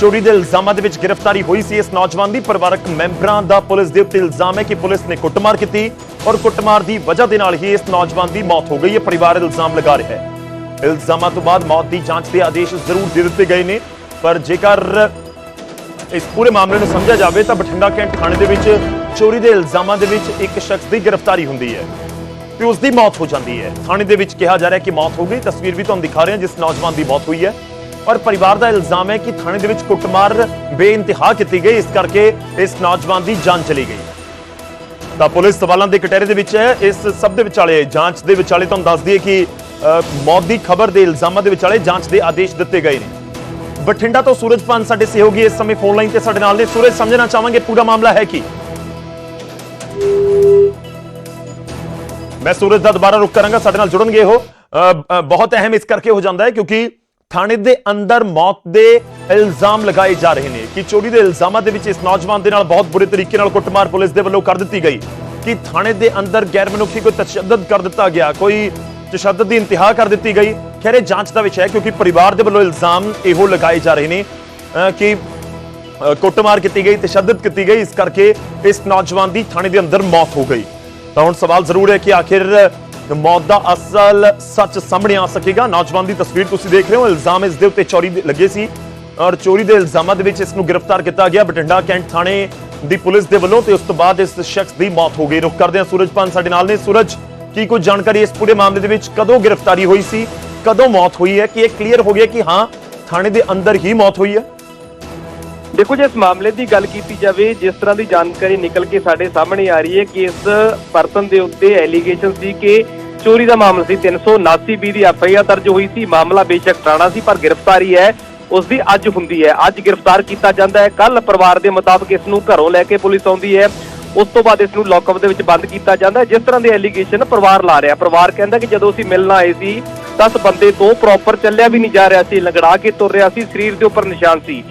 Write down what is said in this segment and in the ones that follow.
ਚੋਰੀ ਦੇ ਇਲਜ਼ਾਮਾਂ ਦੇ ਵਿੱਚ ਗ੍ਰਿਫਤਾਰੀ ਹੋਈ ਸੀ। ਇਸ ਨੌਜਵਾਨ ਦੀ ਪਰਿਵਾਰਕ ਮੈਂਬਰਾਂ ਦਾ ਪੁਲਿਸ ਦੇ ਉੱਤੇ ਇਲਜ਼ਾਮ ਹੈ ਕਿ ਪੁਲਿਸ ਨੇ ਕੁੱਟਮਾਰ ਕੀਤੀ ਔਰ ਕੁੱਟਮਾਰ ਦੀ ਵਜ੍ਹਾ ਦੇ ਨਾਲ ਹੀ ਇਸ ਨੌਜਵਾਨ ਦੀ ਮੌਤ ਹੋ ਗਈ। ਹੈ ਪਰਿਵਾਰ ਇਲਜ਼ਾਮ ਲਗਾ ਰਿਹਾ ਹੈ। ਇਲਜ਼ਾਮਾਂ ਤੋਂ ਬਾਅਦ ਮੌਤ ਦੀ ਜਾਂਚ ਦੇ ਆਦੇਸ਼ ਜ਼ਰੂਰ ਦੇ ਦਿੱਤੇ ਗਏ ਨੇ। ਪਰ ਜੇਕਰ ਇਸ ਪੂਰੇ ਮਾਮਲੇ ਨੂੰ ਸਮਝਿਆ ਜਾਵੇ ਤਾਂ ਬਠਿੰਡਾ ਕੈਂਟ ਥਾਣੇ ਦੇ ਵਿੱਚ ਚੋਰੀ ਦੇ ਇਲਜ਼ਾਮਾਂ ਦੇ ਵਿੱਚ ਇੱਕ ਸ਼ਖਸ ਦੀ ਗ੍ਰਿਫਤਾਰੀ ਹੁੰਦੀ ਹੈ ਤੇ ਉਸ ਦੀ ਮੌਤ ਹੋ ਜਾਂਦੀ ਹੈ। ਥਾਣੇ ਦੇ ਵਿੱਚ ਕਿਹਾ ਜਾ ਰਿਹਾ ਕਿ ਮੌਤ ਹੋ ਗਈ। ਤਸਵੀਰ ਵੀ ਤੁਹਾਨੂੰ ਦਿਖਾ ਰਹੇ ਹਾਂ ਜਿਸ ਨੌਜਵਾਨ ਦੀ ਮੌਤ ਹੋਈ ਹੈ। ਔਰ ਪਰਿਵਾਰ ਦਾ ਇਲਜ਼ਾਮ ਹੈ ਕਿ ਥਾਣੇ ਦੇ ਵਿੱਚ ਕੁੱਟਮਾਰ ਬੇਇੰਤਹਾ ਕੀਤੀ ਗਈ, ਇਸ ਕਰਕੇ ਇਸ ਨੌਜਵਾਨ ਦੀ ਜਾਨ ਚਲੀ ਗਈ। ਤਾਂ ਪੁਲਿਸ ਸਵਾਲਾਂ ਦੇ ਕਟਹਿਰੇ ਦੇ ਵਿੱਚ ਹੈ। ਇਸ ਸਭ ਦੇ ਵਿਚਾਲੇ, ਜਾਂਚ ਦੇ ਵਿਚਾਲੇ ਤੁਹਾਨੂੰ ਦੱਸ ਦਈਏ ਕਿ ਮੌਤ ਦੀ ਖਬਰ ਦੇ ਇਲਜ਼ਾਮਾਂ ਦੇ ਵਿਚਾਲੇ ਜਾਂਚ ਦੇ ਆਦੇਸ਼ ਦਿੱਤੇ ਗਏ ਨੇ। ਬਠਿੰਡਾ ਤੋਂ ਸੂਰਜ ਪਾਨ ਸਾਡੇ ਸਹਿਯੋਗੀ ਇਸ ਸਮੇਂ ਫੋਨ ਲਾਈਨ ਤੇ ਸਾਡੇ ਨਾਲ ਨੇ। ਸੂਰਜ, ਸਮਝਣਾ ਚਾਹਾਂਗੇ ਪੂਰਾ ਮਾਮਲਾ ਹੈ ਕੀ? ਮੈਂ ਸੂਰਜ ਦਾ ਦੁਬਾਰਾ ਰੁਕ ਕਰਾਂਗਾ, ਸਾਡੇ ਨਾਲ ਜੁੜਨਗੇ ਉਹ। ਬਹੁਤ ਅਹਿਮ ਇਸ ਕਰਕੇ ਹੋ ਜਾਂਦਾ ਹੈ ਕਿਉਂਕਿ ਥਾਣੇ ਦੇ ਅੰਦਰ ਮੌਤ ਦੇ ਇਲਜ਼ਾਮ ਲਗਾਏ ਜਾ ਰਹੇ ਨੇ ਕਿ ਚੋਰੀ ਦੇ ਇਲਜ਼ਾਮਾਂ ਦੇ ਵਿੱਚ ਇਸ ਨੌਜਵਾਨ ਦੇ ਨਾਲ ਬਹੁਤ ਬੁਰੇ ਤਰੀਕੇ ਨਾਲ ਕੁੱਟਮਾਰ ਪੁਲਿਸ ਦੇ ਵੱਲੋਂ ਕਰ ਦਿੱਤੀ ਗਈ। ਕਿ ਥਾਣੇ ਦੇ ਅੰਦਰ ਗੈਰ ਮਨੁੱਖੀ ਕੋਈ ਤਸ਼ੱਦਦ ਕਰ ਦਿੱਤਾ ਗਿਆ ਕੋਈ ਤਸ਼ੱਦਦ ਦੀ ਇੰਤਹਾ ਕਰ ਦਿੱਤੀ ਗਈ। ਖੈਰ ਇਹ ਜਾਂਚ ਦਾ ਵਿਸ਼ਾ ਹੈ ਕਿਉਂਕਿ ਪਰਿਵਾਰ ਦੇ ਵੱਲੋਂ ਇਲਜ਼ਾਮ ਇਹੋ ਲਗਾਏ ਜਾ ਰਹੇ ਨੇ ਅ, ਕਿ ਕੁੱਟਮਾਰ ਕੀਤੀ ਗਈ ਤਸ਼ੱਦਦ ਕੀਤੀ ਗਈ। ਇਸ ਕਰਕੇ ਇਸ ਨੌਜਵਾਨ ਦੀ ਥਾਣੇ ਦੇ ਅੰਦਰ ਮੌਤ ਹੋ ਗਈ। ਤਾਂ ਹੁਣ ਸਵਾਲ ਜ਼ਰੂਰ ਹੈ ਕਿ ਆਖਿਰ ਮੌਤ ਦਾ ਅਸਲ ਸੱਚ ਸਾਹਮਣੇ ਆ ਸਕੇਗਾ। ਨੌਜਵਾਨ ਦੀ ਤਸਵੀਰ ਤੁਸੀਂ ਦੇਖ ਰਹੇ ਹੋ। ਇਲਜ਼ਾਮ ਇਸ ਦੇ ਉੱਤੇ ਚੋਰੀ ਦੇ ਲੱਗੇ ਸੀ ਔਰ ਚੋਰੀ ਦੇ ਇਲਜ਼ਾਮਾਂ ਦੇ ਵਿੱਚ ਇਸ ਨੂੰ ਗ੍ਰਿਫਤਾਰ ਕੀਤਾ ਗਿਆ। ਬਠਿੰਡਾ ਕੈਂਟ ਥਾਣੇ ਦੀ ਪੁਲਿਸ ਦੇ ਵੱਲੋਂ ਤੇ ਉਸ ਤੋਂ ਬਾਅਦ ਇਸ ਸ਼ਖਸ ਦੀ ਮੌਤ ਹੋ ਗਈ। ਰੁਕ ਕਰਦੇ ਹਾਂ। ਸੂਰਜਪਾਨ ਸਾਡੇ ਨਾਲ ਨੇ। ਸੂਰਜ, ਕੀ ਕੋਈ ਜਾਣਕਾਰੀ ਇਸ ਪੂਰੇ ਮਾਮਲੇ ਦੇ ਵਿੱਚ ਕਦੋਂ ਗ੍ਰਿਫਤਾਰੀ ਹੋਈ ਸੀ? ਕਦੋਂ ਮੌਤ ਹੋਈ ਹੈ? ਕਿ ਇਹ ਕਲੀਅਰ ਹੋ ਗਿਆ ਕਿ ਹਾਂ, ਥਾਣੇ ਦੇ ਅੰਦਰ ਹੀ ਮੌਤ ਹੋਈ ਹੈ? ਦੇਖੋ ਜੇ, ਇਸ ਮਾਮਲੇ ਦੀ ਗੱਲ ਕੀਤੀ ਜਾਵੇ, ਜਿਸ ਤਰ੍ਹਾਂ ਦੀ ਜਾਣਕਾਰੀ ਨਿਕਲ ਕੇ ਸਾਡੇ ਸਾਹਮਣੇ ਆ ਰਹੀ ਹੈ ਕਿ ਇਸ ਪਰਸਨ ਦੇ ਉੱਤੇ ਐਲੀਗੇਸ਼ਨ ਸੀ ਕਿ ਚੋਰੀ ਦਾ ਮਾਮਲਾ ਸੀ। 379 ਬੀ ਦੀ ਐਫ ਆਈ ਆਰ ਦਰਜ ਹੋਈ ਸੀ। ਮਾਮਲਾ ਬੇਸ਼ੱਕ ਪੁਰਾਣਾ ਸੀ, ਪਰ ਗ੍ਰਿਫਤਾਰੀ ਹੈ। ਉਸ ਦੀ ਅੱਜ ਹੁੰਦੀ ਹੈ। ਅੱਜ ਗ੍ਰਿਫਤਾਰ ਕੀਤਾ ਜਾਂਦਾ ਹੈ। ਕੱਲ ਪਰਿਵਾਰ ਦੇ ਮੁਤਾਬਕ ਇਸ ਨੂੰ ਘਰੋਂ ਲੈ ਕੇ ਪੁਲਿਸ ਆਉਂਦੀ ਹੈ। ਉਸ ਤੋਂ ਬਾਅਦ ਇਸ ਨੂੰ ਲੌਕਅਪ ਦੇ ਵਿੱਚ ਬੰਦ ਕੀਤਾ ਜਾਂਦਾ ਜਿਸ ਤਰ੍ਹਾਂ ਦੇ ਐਲੀਗੇਸ਼ਨ ਪਰਿਵਾਰ ਲਾ ਰਿਹਾ। ਪਰਿਵਾਰ ਕਹਿੰਦਾ ਕਿ ਜਦੋਂ ਅਸੀਂ ਮਿਲਣ ਆਏ ਸੀ 10 ਬੰਦੇ ਤੋਂ ਪ੍ਰੋਪਰ ਚੱਲਿਆ ਵੀ ਨਹੀਂ ਜਾ ਰਿਹਾ ਸੀ। ਲੰਗੜਾ ਕੇ ਤੁਰ ਰਿਹਾ ਸੀ। ਸਰੀਰ ਦੇ ਉੱਪਰ ਨਿਸ਼ਾਨ ਸੀ।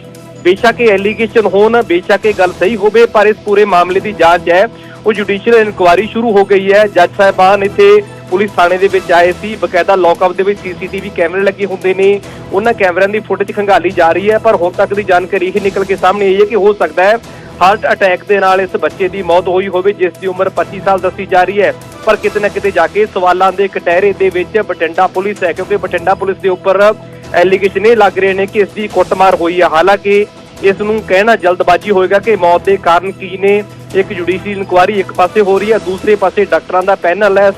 ਬੇਸ਼ੱਕ ਇਹ ਐਲੀਗੇਸ਼ਨ ਹੋਣ, ਬੇਸ਼ੱਕ ਇਹ ਗੱਲ ਸਹੀ ਹੋਵੇ, ਪਰ ਇਸ ਪੂਰੇ ਮਾਮਲੇ ਦੀ ਜਾਂਚ ਹੈ। ਉਹ ਜੁਡੀਸ਼ੀਅਲ ਇਨਕੁਆਇਰੀ ਸ਼ੁਰੂ ਹੋ ਗਈ ਹੈ। ਜੱਜ ਸਾਹਿਬਾਨ ਇੱਥੇ ਪੁਲਿਸ ਥਾਣੇ ਦੇ ਵਿੱਚ ਆਏ ਸੀ। ਬਕਾਇਦਾ ਲੌਕਅਪ ਦੇ ਵਿੱਚ ਸੀਸੀਟੀਵੀ ਕੈਮਰੇ ਲੱਗੇ ਹੁੰਦੇ ਨੇ। ਉਹਨਾਂ ਕੈਮਰਿਆਂ ਦੀ ਫੁਟੇਜ ਖੰਗਾਲੀ ਜਾ ਰਹੀ ਹੈ, ਪਰ ਹੁਣ ਤੱਕ ਦੀ ਜਾਣਕਾਰੀ ਇਹ ਨਿਕਲ ਕੇ ਸਾਹਮਣੇ ਆਈ ਹੈ ਕਿ ਹੋ ਸਕਦਾ ਹੈ ਹਾਰਟ ਅਟੈਕ ਦੇ ਨਾਲ ਇਸ ਬੱਚੇ ਦੀ ਮੌਤ ਹੋਈ ਹੋਵੇ, ਜਿਸ ਦੀ ਉਮਰ 25 ਸਾਲ ਦੱਸੀ ਜਾ ਰਹੀ ਹੈ। ਪਰ ਕਿਤੇ ਨਾ ਕਿਤੇ ਜਾ ਕੇ ਸਵਾਲਾਂ ਦੇ ਕਟਹਿਰੇ ਦੇ ਵਿੱਚ ਬਠਿੰਡਾ ਪੁਲਿਸ ਹੈ, ਕਿਉਂਕਿ ਬਠਿੰਡਾ ਪੁਲਿਸ ਦੇ ਉੱਪਰ ਐਲੀਗੇਸ਼ਨ ਇਹ ਲੱਗ ਰਹੇ ਨੇ ਕਿ ਇਸ ਦੀ ਕੁੱਟਮਾਰ ਹੋਈ ਹੈ। ਹਾਲਾਂਕਿ ਇਸ ਨੂੰ ਕਹਿਣਾ ਜਲਦਬਾਜ਼ੀ ਹੋਏਗਾ ਕਿ ਮੌਤ ਦੇ ਕਾਰਨ ਕੀ ਨੇ। ਇੱਕ ਜੁਡੀਸ਼ੀਅਲ ਇਨਕੁਆਇਰੀ ਇੱਕ ਪਾਸੇ ਹੋ ਰਹੀ ਹੈ ਦੂਸਰੇ ਪਾਸੇ ਡਾਕਟਰਾਂ ਦਾ ਪੈਨਲ ਹੈ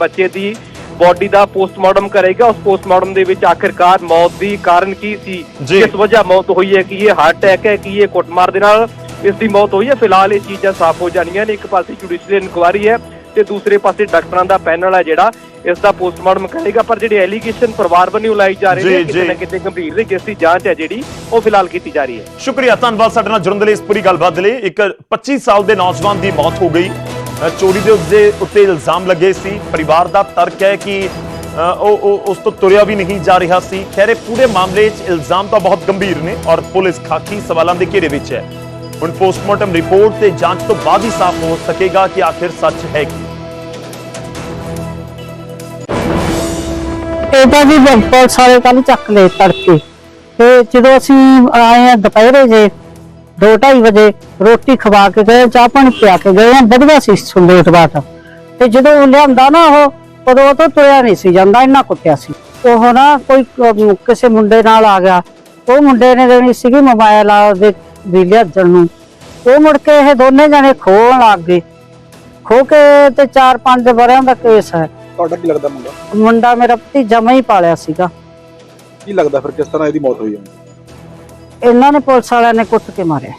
ਬੱਚੇ ਦੀ ਬਾਡੀ ਦਾ ਪੋਸਟਮਾਰਟਮ ਕਰੇਗਾ। ਉਸ ਪੋਸਟਮਾਰਟਮ ਦੇ ਵਿੱਚ ਆਖਿਰਕਾਰ ਮੌਤ ਦੀ ਕਾਰਨ ਕੀ ਸੀ। ਕਿਸ ਵਜ੍ਹਾ ਮੌਤ ਹੋਈ ਹੈ? ਕਿ ਇਹ ਹਾਰਟ ਅਟੈਕ ਹੈ? ਕਿ ਇਹ ਕੁੱਟਮਾਰ ਦੇ ਨਾਲ ਇਸ ਦੀ ਮੌਤ ਹੋਈ ਹੈ? ਫਿਲਹਾਲ ਇਹ ਚੀਜ਼ਾਂ ਸਾਫ਼ ਹੋ ਜਾਣੀਆਂ ਨੇ। ਇੱਕ ਪਾਸੇ ਜੁਡੀਸ਼ੀਅਲ ਇਨਕੁਆਇਰੀ ਹੈ ਤੇ ਦੂਸਰੇ ਪਾਸੇ ਡਾਕਟਰਾਂ ਦਾ ਪੈਨਲ ਹੈ ਜਿਹੜਾ ਇਸ ਦਾ ਪੋਸਟਮਾਰਟਮ ਕਰੇਗਾ ਪਰ ਜਿਹੜੇ ਐਲੀਗੇਸ਼ਨ ਪਰਿਵਾਰ ਵੱਲੋਂ ਲਾਈ ਜਾ ਰਹੇ ਨੇ ਕਿਤੇ। ਨਾ ਕਿਤੇ ਗੰਭੀਰ ਨੇ ਜਿਸ ਦੀ ਜਾਂਚ ਹੈ ਜਿਹੜੀ ਉਹ ਫਿਲਹਾਲ ਕੀਤੀ ਜਾ ਰਹੀ ਹੈ। ਸ਼ੁਕਰੀਆ ਧੰਨਵਾਦ ਸਾਡੇ ਨਾਲ ਜੁੜਨ ਦੇ ਲਈ ਇਸ ਪੂਰੀ ਗੱਲਬਾਤ ਦੇ ਲਈ। ਇੱਕ 25 ਸਾਲ ਦੇ ਨੌਜਵਾਨ ਦੀ ਮੌਤ ਹੋ ਗਈ। ਚੋਰੀ ਦੇ ਉਸਦੇ ਉੱਤੇ ਇਲਜ਼ਾਮ ਲੱਗੇ ਸੀ। ਪਰਿਵਾਰ ਦਾ ਤਰਕ ਹੈ ਕਿ ਉਹ ਉਸ ਤੋਂ ਤੁਰਿਆ ਵੀ ਨਹੀਂ ਜਾ ਰਿਹਾ ਸੀ। ਖੈਰੇ ਪੂਰੇ ਮਾਮਲੇ 'ਚ ਇਲਜ਼ਾਮ ਤਾਂ ਬਹੁਤ ਗੰਭੀਰ ਨੇ ਔਰ ਪੁਲਿਸ ਖਾਕੀ ਸਵਾਲਾਂ ਦੇ ਘੇਰੇ ਵਿੱਚ ਹੈ। ਹੁਣ ਪੋਸਟਮਾਰਟਮ ਰਿਪੋਰਟ ਤੇ ਜਾਂਚ ਤੋਂ ਬਾਅਦ ਹੀ ਸਾਫ਼ ਹੋ ਸਕੇਗਾ ਕਿ ਆਖਿਰ ਸੱਚ ਹੈ ਕੀ। ਇਹ ਤਾਂ ਜੀ ਪੁਲਿਸ ਵਾਲੇ ਕੱਲ ਚੱਕ ਲਏ ਤੜਕੇ। ਤੇ ਜਦੋਂ ਅਸੀਂ ਆਏ ਆ ਦੁਪਹਿਰੇ ਜੇ 2:30 ਵਜੇ, ਰੋਟੀ ਖਵਾ ਕੇ ਗਏ, ਚਾਹ ਪਾਣੀ ਪਿਆ ਕੇ ਗਏ ਵਧੀਆ ਸੀ ਸੁੰਦੇਟ ਬਾਤ ਤੇ ਜਦੋਂ ਉਹ ਲਿਆਂਦਾ ਨਾ ਉਹ, ਉਦੋਂ ਉਹ ਤੋਂ ਤੁਰਿਆ ਨਹੀਂ ਸੀ ਜਾਂਦਾ, ਇੰਨਾ ਕੁੱਟਿਆ ਸੀ। ਉਹ ਨਾ ਕੋਈ ਕਿਸੇ ਮੁੰਡੇ ਨਾਲ ਆ ਗਿਆ। ਉਹ ਮੁੰਡੇ ਨੇ ਦੇਣੀ ਸੀਗੀ ਮੋਬਾਈਲ ਆ ਉਹਦੇ ਵੀ ਲਿਆਜਣ ਨੂੰ। ਉਹ ਮੁੜ ਕੇ ਇਹ ਦੋਨੇ ਜਣੇ ਖੋਣ ਲੱਗ ਗਏ। ਖੋ ਕੇ ਤੇ 4-5 ਵਰਿਆਂ ਦਾ ਕੇਸ ਹੈ। ਤੁਹਾਡਾ ਕੀ ਲੱਗਦਾ ਮੁੰਡਾ? ਮੁੰਡਾ ਮੇਰਾ ਭਤੀਜਾ ਮੈਂ ਹੀ ਪਾਲਿਆ ਸੀਗਾ। ਕੀ ਲੱਗਦਾ ਫਿਰ ਕਿਸ ਤਰ੍ਹਾਂ ਇਹਦੀ ਮੌਤ ਹੋਈ ਹੈ? ਇਹਨਾਂ ਨੇ ਪੁਲਿਸ ਵਾਲਿਆਂ ਨੇ ਕੁੱਟ ਕੇ ਮਾਰਿਆ।